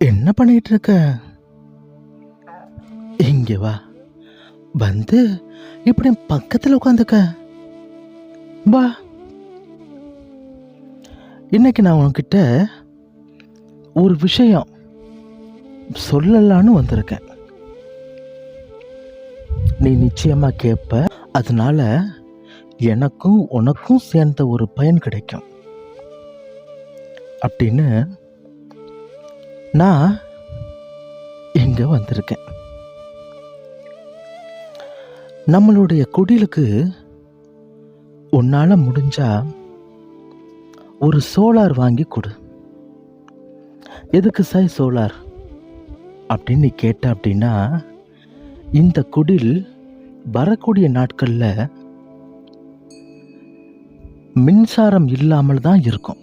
என்ன பண்ணிட்டு இருக்க இங்க வா. வந்து இப்படி என் பக்கத்துல உட்காந்துக்க. வா. இன்றைக்கி நான் உங்ககிட்ட ஒரு விஷயம் சொல்லலான்னு வந்திருக்கேன். நீ நிச்சயமாக கேட்ப அதனால் எனக்கும் உனக்கும் சேர்ந்த ஒரு பயன் கிடைக்கும். அப்படின்னு நான் இங்கே வந்திருக்கேன். நம்மளுடைய குடிலுக்கு உன்னால் முடிஞ்சால் ஒரு சோலார் வாங்கி கொடு. எதுக்கு சாய் சோலார்? அப்படின்னு நீ கேட்ட அப்படின்னா இந்த குடில் வரக்கூடிய நாட்களில் மின்சாரம் இல்லாமல் தான் இருக்கும்.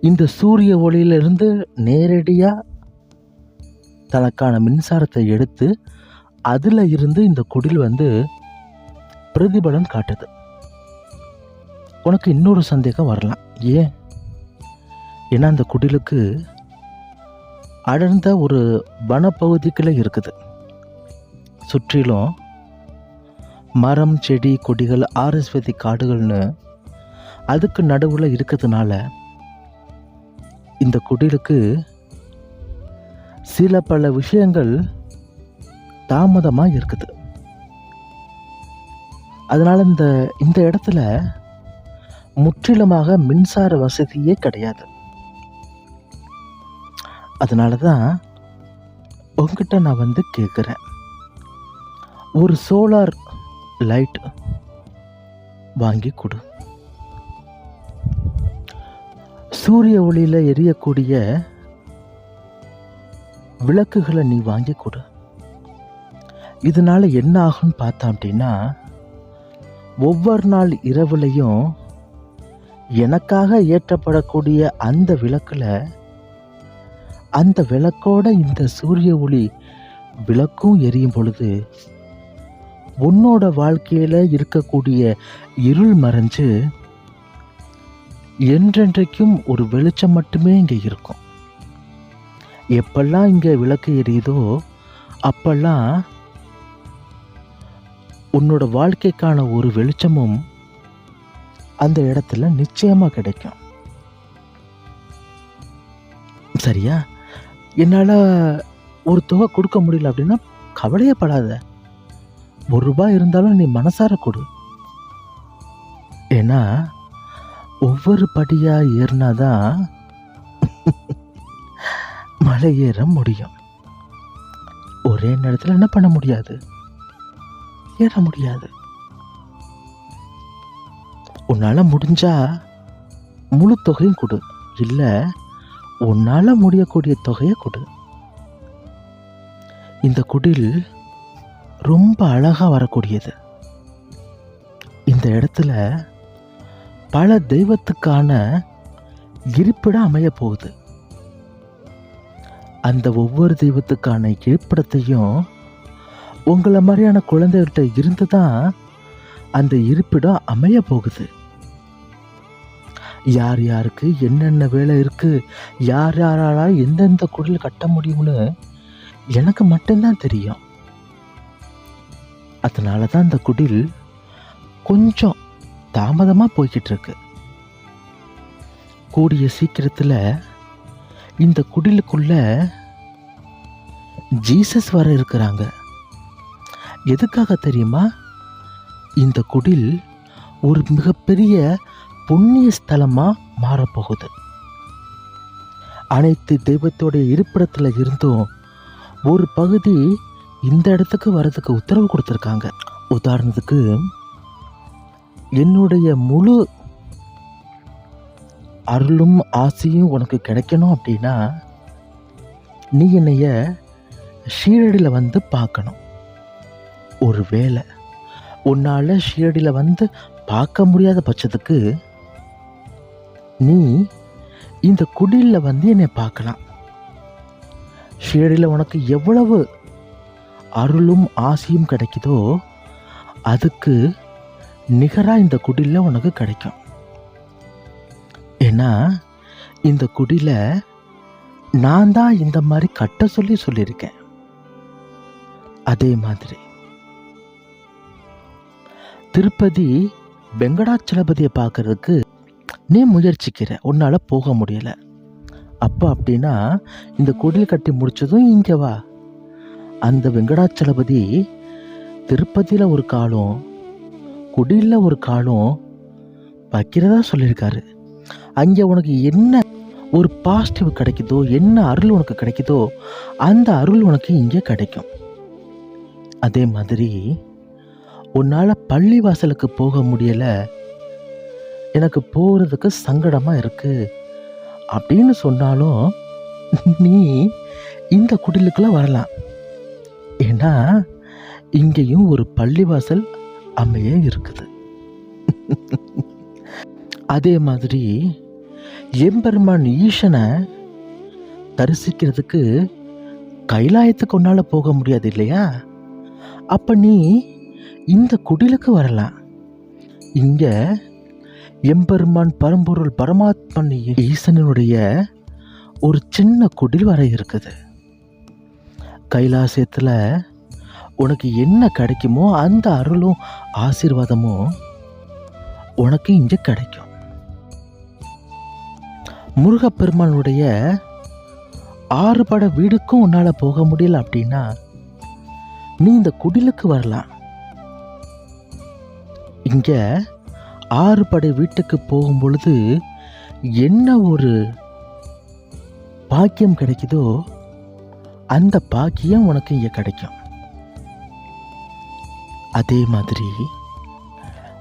இந்த சூரிய ஒளியிலிருந்து நேரடியாக தனக்கான மின்சாரத்தை எடுத்து அதில் இருந்து இந்த குடில் வந்து பிரதிபலன் காட்டுது. உனக்கு இன்னொரு சந்தேகம் வரலாம். ஏன்? ஏன்னா அந்த குடிலுக்கு அடர்ந்த ஒரு வனப்பகுதிக்குள்ளே இருக்குது. சுற்றிலும் மரம் செடி கொடிகள் ஆரஸ்வதி காடுகள்னு அதுக்கு நடுவில் இருக்கிறதுனால இந்த குடிலுக்கு சில பல விஷயங்கள் தாமதமாக இருக்குது. அதனால் இந்த இந்த இடத்துல முற்றிலுமாக மின்சார வசதியே கிடையாது. அதனால தான் உங்ககிட்ட நான் வந்து கேட்குறேன் ஒரு சோலார் லைட் வாங்கி கொடு. சூரிய ஒளியில் எரியக்கூடிய விளக்குகளை நீ வாங்கி கொடு. இதனால என்ன ஆகும்னு பார்த்தா அப்படின்னா ஒவ்வொரு நாள் இரவுலையும் எனக்காக ஏற்றப்படக்கூடிய அந்த விளக்கில் அந்த விளக்கோட இந்த சூரிய ஒளி விளக்கும் எரியும் பொழுது உன்னோட வாழ்க்கையில் இருக்கக்கூடிய இருள் மறைஞ்சு என்றென்றைக்கும் ஒரு வெளிச்சம் மட்டுமே இங்கே இருக்கும். எப்பெல்லாம் இங்கே விளக்கு எரியுதோ அப்பெல்லாம் உன்னோட வாழ்க்கைக்கான ஒரு வெளிச்சமும் அந்த இடத்துல நிச்சயமா கிடைக்கும். சரியா? என்னால் ஒரு தொகை கொடுக்க முடியல அப்படின்னா கவலையே படாத ஒரு ரூபாய் இருந்தாலும் நீ மனசார கொடு. ஏன்னா ஒவ்வொரு படியா ஏறினாதான் மலை ஏற முடியும். ஒரே நேரத்தில் என்ன பண்ண முடியாது? ஏற முடியாது. உன்னால் முடிஞ்சா முழு தொகையும் கொடு. இல்லை உன்னால் முடியக்கூடிய தொகையை கொடு. இந்த குடில் ரொம்ப அழகா வரக்கூடியது. இந்த இடத்துல பல தெய்வத்துக்கான இருப்பிடம் அமைய போகுது. அந்த ஒவ்வொரு தெய்வத்துக்கான இருப்பிடத்தையும் உங்களை மாதிரியான குழந்தைகிட்ட இருந்து தான் அந்த இருப்பிடம் அமைய போகுது. யார் யாருக்கு என்னென்ன வேலை இருக்கு யார் யாரால எந்தெந்த குடில் கட்ட முடியும்னு எனக்கு மட்டும்தான் தெரியும். அதனால தான் அந்த குடில் கொஞ்சம் தாமதமாக போய்கிட்டு இருக்கு கூடிய சீக்கிரத்தில் இந்த குடிலுக்குள்ள ஜீசஸ் வர இருக்கிறாங்க. எதுக்காக தெரியுமா? இந்த குடில் ஒரு மிகப்பெரிய புண்ணிய ஸ்தலமாக மாறப்போகுது. அனைத்து தெய்வத்தோடைய இருப்பிடத்தில் இருந்தும் ஒரு பகுதி இந்த இடத்துக்கு வர்றதுக்கு உத்தரவு கொடுத்துருக்காங்க. உதாரணத்துக்கு என்னுடைய முழு அருளும் ஆசையும் உனக்கு கிடைக்கணும் அப்படின்னா நீ என்னைய ஷீரடியில் வந்து பார்க்கணும். ஒரு வேலை உன்னால் ஷீரடியில் வந்து பார்க்க முடியாத பட்சத்துக்கு நீ இந்த குடிலில் வந்து என்னை பார்க்கலாம். ஷீரடியில் உனக்கு எவ்வளவு அருளும் ஆசையும் கிடைக்குதோ அதுக்கு நிகராக இந்த குடிலில் உனக்கு கிடைக்கும். ஏன்னா இந்த குடில நான் தான் இந்த மாதிரி கட்ட சொல்லி சொல்லியிருக்கேன். அதே மாதிரி. திருப்பதி வெங்கடாச்சலபதியை பார்க்கறதுக்கு நீ முயற்சிக்கிற. உன்னால் போக முடியலை. அப்போ அப்படின்னா இந்த குடில் கட்டி முடிச்சதும் இங்கே வா. அந்த வெங்கடாச்சலபதி திருப்பதியில் ஒரு காலம் குடியில் ஒரு காலம் வைக்கிறதா சொல்லியிருக்காரு. அங்கே உனக்கு என்ன ஒரு பாசிட்டிவ் கிடைக்குதோ என்ன அருள் உனக்கு கிடைக்குதோ அந்த அருள் உனக்கு இங்கே கிடைக்கும். அதே மாதிரி உன்னால் பள்ளி வாசலுக்கு போக முடியலை. எனக்கு போகிறதுக்கு சங்கடமாக இருக்குது அப்படின்னு சொன்னாலும் நீ இந்த குடிலுக்குள்ள வரலாம். ஏன்னா இங்கேயும் ஒரு பள்ளிவாசல் அமைய இருக்குது. அதே மாதிரி எம்பெருமான் ஈசனை தரிசிக்கிறதுக்கு கைலாயத்துக்கு உன்னால் போக முடியாது இல்லையா? அப்போ நீ இந்த குடிலுக்கு வரலாம். இங்க எம்பெருமான் பரம்பொருள் பரமாத்மன் ஈசனுடைய ஒரு சின்ன குடில் வரை இருக்குது. கைலாசியத்தில் உனக்கு என்ன கிடைக்குமோ அந்த அருளும் ஆசீர்வாதமும் உனக்கு இங்கே கிடைக்கும். முருகப்பெருமானுடைய ஆறுபட வீடுக்கும் உன்னால் போக முடியல அப்படின்னா நீ இந்த குடிலுக்கு வரலாம். இங்கே ஆறு படை வீட்டுக்கு போகும் பொழுது என்ன ஒரு பாக்கியம் கிடைக்குதோ அந்த பாக்கியம் உனக்கு இங்கே கிடைக்கும். அதே மாதிரி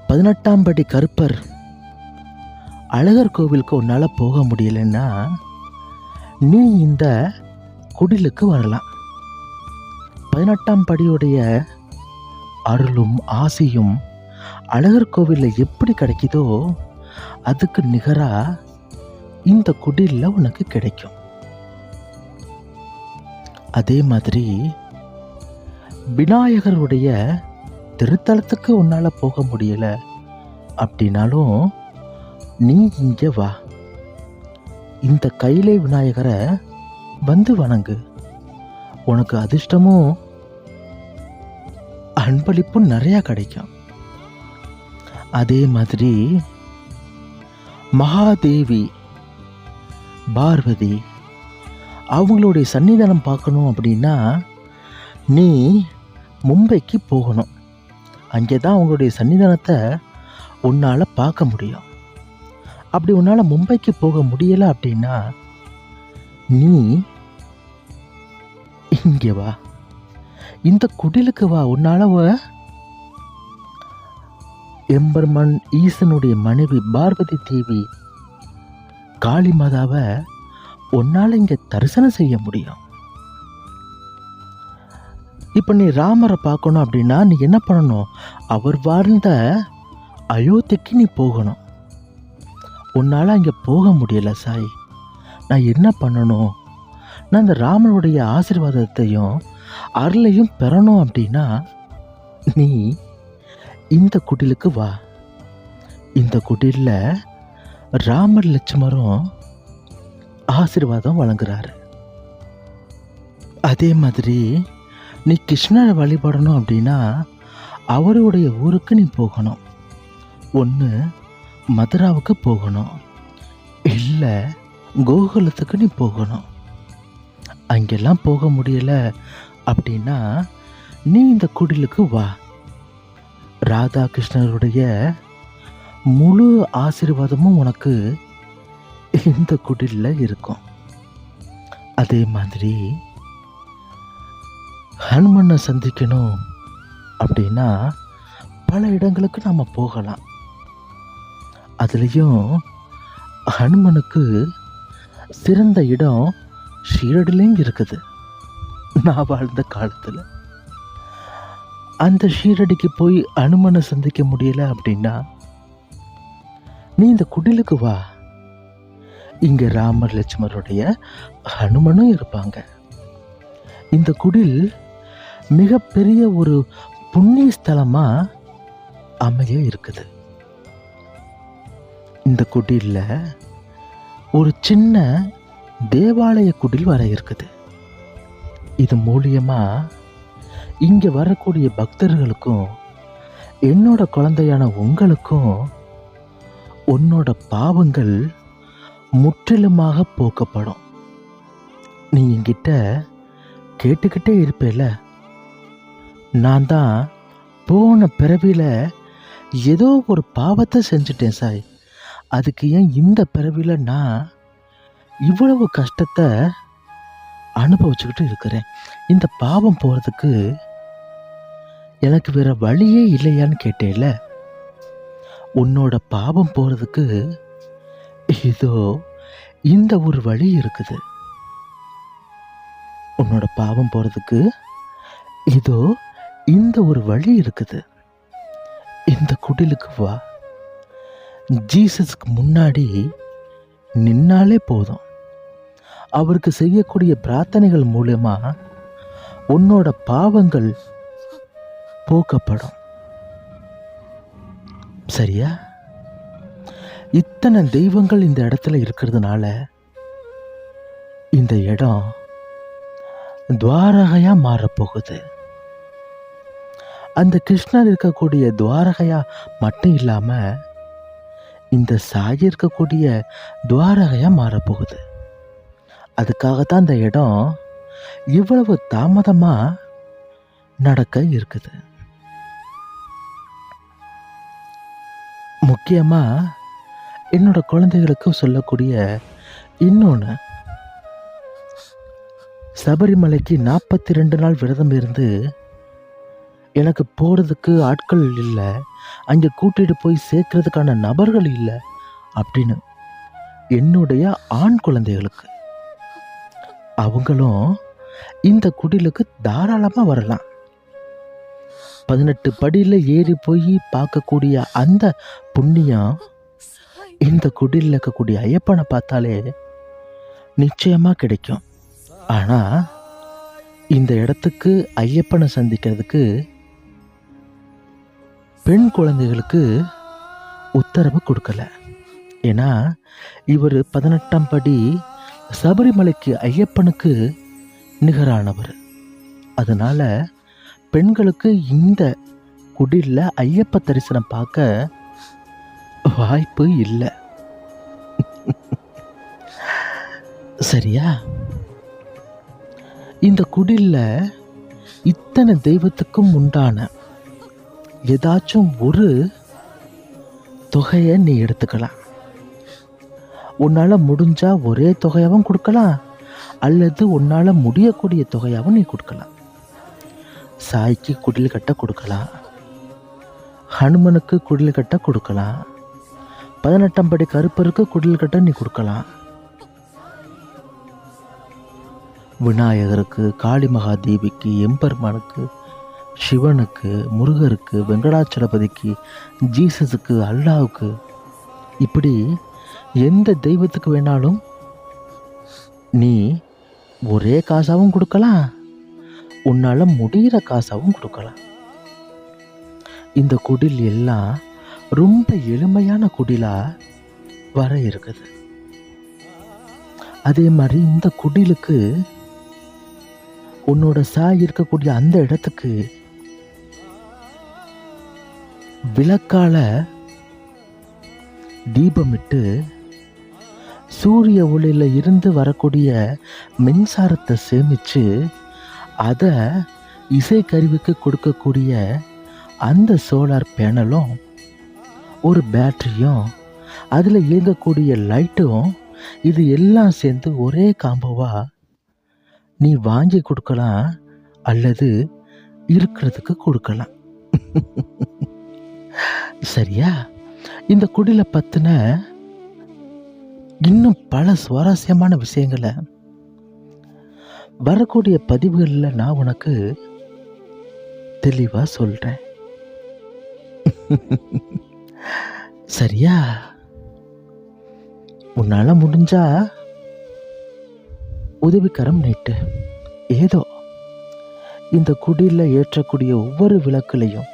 பதினெட்டாம் படி கருப்பர் அழகர் கோவிலுக்கு உன்னால் போக முடியலன்னா நீ இந்த குடிலுக்கு வரலாம். பதினெட்டாம் படியுடைய அருளும் ஆசையும் அழகர் கோவிலில் எப்படி கிடைக்குதோ அதுக்கு நிகராக இந்த குடிலில் உனக்கு கிடைக்கும். அதே மாதிரி விநாயகருடைய திருத்தலத்துக்கு உன்னால் போக முடியலை அப்படின்னாலும் நீ இங்கே வா. இந்த கையிலே விநாயகரை வந்து வணங்கு. உனக்கு அதிர்ஷ்டமும் அன்பளிப்பும் நிறையா கிடைக்கும். அதே மாதிரி மகாதேவி பார்வதி அவங்களுடைய சன்னிதானம் பார்க்கணும் அப்படின்னா நீ மும்பைக்கு போகணும். அங்கே தான் அவங்களுடைய சன்னிதானத்தை உன்னால் பார்க்க முடியும். அப்படி உன்னால் மும்பைக்கு போக முடியலை அப்படின்னா நீ இங்கே வா. இந்த குடிலுக்கு வா. உன்னால் எம்பெருமான் ஈசனுடைய மனைவி பார்வதி தேவி காளி மாதாவை உன்னால் இங்கே தரிசனம் செய்ய முடியும். இப்போ நீ ராமரை பார்க்கணும் அப்படின்னா நீ என்ன பண்ணணும்? அவர் வாழ்ந்த அயோத்திக்கு நீ போகணும். உன்னால் அங்கே போக முடியல சாய். நான் என்ன பண்ணணும்? நான் இந்த ராமனுடைய ஆசீர்வாதத்தையும் அருளையும் பெறணும் அப்படின்னா நீ இந்த குடிலுக்கு வா. இந்த குடிலில் ராமர் லட்சுமரும் ஆசீர்வாதம் வழங்குறாரு. அதே மாதிரி நீ கிருஷ்ணரை வழிபடணும் அப்படின்னா அவருடைய ஊருக்கு நீ போகணும். ஒன்று மதுராவுக்கு போகணும். இல்லை கோகுலத்துக்கு நீ போகணும். அங்கெல்லாம் போக முடியல அப்படின்னா நீ இந்த குடிலுக்கு வா. ராதாகிருஷ்ணருடைய முழு ஆசீர்வாதமும் உனக்கு இந்த குடிலில் இருக்கும். அதே மாதிரி ஹனுமனை சந்திக்கணும் அப்படின்னா பல இடங்களுக்கு நாம் போகலாம். அதுலேயும் ஹனுமனுக்கு சிறந்த இடம் ஷீரடிலையும் இருக்குது. நான் வாழ்ந்த காலத்தில். அந்த ஷீரடிக்கு போய் அனுமனை சந்திக்க முடியல அப்படின்னா நீ இந்த குடிலுக்கு வா. இங்க ராமர் லட்சுமருடைய ஹனுமனும் இருப்பாங்க. இந்த குடில் மிகப்பெரிய ஒரு புண்ணிய ஸ்தலமா அமைய இருக்குது. இந்த குடில்ல ஒரு சின்ன தேவாலய குடில் வர இருக்குது. இது மூலியமாக இங்கே வரக்கூடிய பக்தர்களுக்கும் என்னோட குழந்தையான உங்களுக்கும் உன்னோட பாவங்கள் முற்றிலுமாக போக்கப்படும். நீ என்கிட்ட கேட்டுக்கிட்டே இருப்பேல நான் தான் போன பிறவியில் ஏதோ ஒரு பாவத்தை செஞ்சுட்டேன் சாய். அதுக்கு ஏன் இந்த பிறவியில் நான் இவ்வளவு கஷ்டத்தை அனுபவிச்சுக்கிட்டு இருக்கிறேன்? இந்த பாவம் போகிறதுக்கு எனக்கு வேற வழியே இல்லையான்னு கேட்டேல உன்னோட பாவம் போகிறதுக்கு இதோ இந்த ஒரு வழி இருக்குது. உன்னோட பாவம் போகிறதுக்கு இதோ இந்த ஒரு வழி இருக்குது. இந்த குடிலுக்கு வா. ஜீசஸ்க்கு முன்னாடி நின்னாலே போதும். அவருக்கு செய்யக்கூடிய பிரார்த்தனைகள் மூலயமா உன்னோட பாவங்கள் போக்கப்படும். சரியா? இத்தனை தெய்வங்கள் இந்த இடத்துல இருக்கிறதுனால இந்த இடம் துவாரகையா மாறப்போகுது. அந்த கிருஷ்ணர் இருக்கக்கூடிய துவாரகையா மட்டும் இல்லாம இந்த சாயி இருக்கக்கூடிய துவாரகையா மாறப்போகுது. அதுக்காகத்தான் இந்த இடம் இவ்வளவு தாமதமா நடக்க இருக்குது. முக்கியமாக என்னோட குழந்தைகளுக்கு சொல்லக்கூடிய இன்னொன்று சபரிமலைக்கு நாற்பத்தி ரெண்டு நாள் விரதம் இருந்து எனக்கு போகிறதுக்கு ஆட்கள் இல்லை. அங்கே கூட்டிகிட்டு போய் சேர்க்கறதுக்கான நபர்கள் இல்லை அப்படின்னு என்னுடைய ஆண் குழந்தைகளுக்கு. அவங்களும் இந்த குடிலுக்கு தாராளமாக வரலாம். பதினெட்டு படியில் ஏறி போய் பார்க்கக்கூடிய அந்த புண்ணியம் இந்த குடியில் இருக்கக்கூடிய ஐயப்பனை பார்த்தாலே நிச்சயமாக கிடைக்கும். ஆனால் இந்த இடத்துக்கு ஐயப்பனை சந்திக்கிறதுக்கு பெண் குழந்தைகளுக்கு உத்தரவு கொடுக்கல. ஏன்னா இவர் பதினெட்டாம் படி சபரிமலைக்கு ஐயப்பனுக்கு நிகரானவர். அதனால் பெண்களுக்கு இந்த குடில்ல ஐயப்ப தரிசனம் பார்க்க வாய்ப்பு இல்லை. சரியா? இந்த குடிலில் இத்தனை தெய்வத்துக்கும் உண்டான ஏதாச்சும் ஒரு தொகையை நீ எடுத்துக்கலாம். உன்னால் முடிஞ்சால் ஒரே தொகையாகவும் கொடுக்கலாம் அல்லது உன்னால் முடியக்கூடிய தொகையாகவும் நீ கொடுக்கலாம். சாய்க்கு குடில் கட்ட கொடுக்கலாம் ஹனுமனுக்கு குடில் கட்ட கொடுக்கலாம் பதினெட்டாம் படி கருப்பருக்கு குடில் கட்ட நீ கொடுக்கலாம் விநாயகருக்கு காளி மகாதேவிக்கு எம்பெருமானுக்கு சிவனுக்கு முருகருக்கு வெங்கடாச்சலபதிக்கு ஜீசஸுக்கு அல்லாவுக்கு இப்படி எந்த தெய்வத்துக்கு வேணாலும் நீ ஒரே காசாவும் கொடுக்கலாம் உன்னால் முடிகிற காசாகவும் கொடுக்கலாம். இந்த குடில் எல்லாம் ரொம்ப எளிமையான குடிலா வர இருக்குது. அதே மாதிரி இந்த குடிலுக்கு உன்னோட சாய் இருக்கக்கூடிய அந்த இடத்துக்கு விளக்கால தீபமிட்டு சூரிய ஒளியில இருந்து வரக்கூடிய மின்சாரத்தை சேமிச்சு அதை இசைக்கருவிக்கு கொடுக்கக்கூடிய அந்த சோலார் பேனலும் ஒரு பேட்டரியும் அதில் இயங்கக்கூடிய லைட்டும் இது எல்லாம் சேர்ந்து ஒரே காம்போவா நீ வாங்கி கொடுக்கலாம் அல்லது இருக்கிறதுக்கு கொடுக்கலாம். சரியா? இந்த குடில பத்தின இன்னும் பல சுவாரஸ்யமான விஷயங்களை வரக்கூடிய பதிவுகளில் நான் உனக்கு தெளிவாக சொல்கிறேன் சரியா? உன்னால் முடிஞ்சா உதவிக்கரம் நீட்டு. ஏதோ இந்த குடியில் ஏற்றக்கூடிய ஒவ்வொரு விளக்குலையும்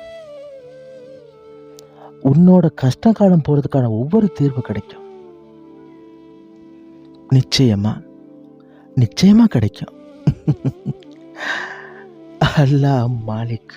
உன்னோட கஷ்ட காலம் போகிறதுக்கான ஒவ்வொரு தீர்வு கிடைக்கும். நிச்சயமா. நிச்சயமா கிடைக்கும். अल्लाह मालिक।